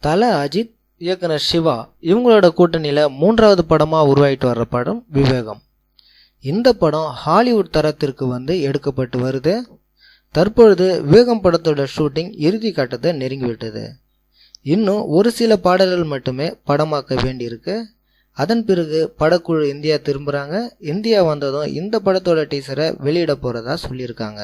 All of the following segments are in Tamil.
தல அஜித் இயக்குனர் சிவா இவங்களோட கூட்டணியில் மூன்றாவது படமாக உருவாகிட்டு வர்ற படம் விவேகம். இந்த படம் ஹாலிவுட் தரத்திற்கு வந்து எடுக்கப்பட்டு வருது. தற்பொழுது விவேகம் படத்தோட ஷூட்டிங் இறுதி கட்டத்தை நெருங்கிவிட்டது. இன்னும் ஒரு சில பாடல்கள் மட்டுமே படமாக்க வேண்டியிருக்கு. அதன் பிறகு படக்குழு இந்தியா திரும்புகிறாங்க இந்தியா வந்ததும் இந்த படத்தோட டீசரை வெளியிட போகிறதா சொல்லியிருக்காங்க.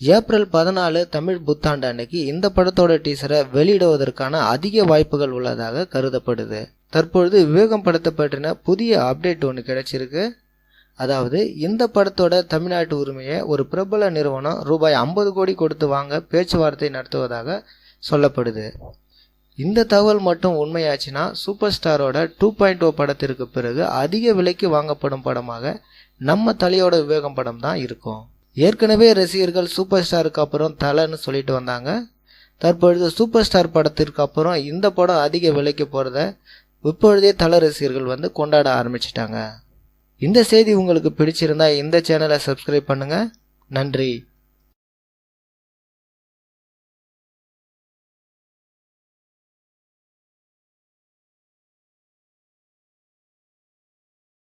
ஏப்ரல் பதினாலு தமிழ் புத்தாண்டு அன்னைக்கு இந்த படத்தோட டீசரை வெளியிடுவதற்கான அதிக வாய்ப்புகள் உள்ளதாக கருதப்படுது. தற்பொழுது விவேகம் படத்தை பற்றின புதிய அப்டேட் ஒன்று கிடைச்சிருக்கு. அதாவது இந்த படத்தோட தமிழ்நாட்டு உரிமையை ஒரு பிரபல நிறுவனம் ரூபாய் ஐம்பது கோடி கொடுத்து வாங்க பேச்சுவார்த்தை நடத்துவதாக சொல்லப்படுது. இந்த தகவல் மட்டும் உண்மையாச்சுன்னா சூப்பர் ஸ்டாரோட டூ பாயிண்ட் ஓ படத்திற்கு பிறகு அதிக விலைக்கு வாங்கப்படும் படமாக நம்ம தலையோட விவேகம் படம் தான் இருக்கும். ஏற்கனவே ரசிகர்கள் சூப்பர் ஸ்டாருக்கு அப்புறம் தலைன்னு சொல்லிட்டு வந்தாங்க. தற்பொழுது சூப்பர் ஸ்டார் படத்திற்கு அப்புறம் இந்த படம் அதிக விலைக்கு போகிறத இப்பொழுதே தல ரசிகர்கள் வந்து கொண்டாட ஆரம்பிச்சிட்டாங்க. இந்த செய்தி உங்களுக்கு பிடிச்சிருந்தா இந்த சேனலை சப்ஸ்கிரைப் பண்ணுங்கள் நன்றி.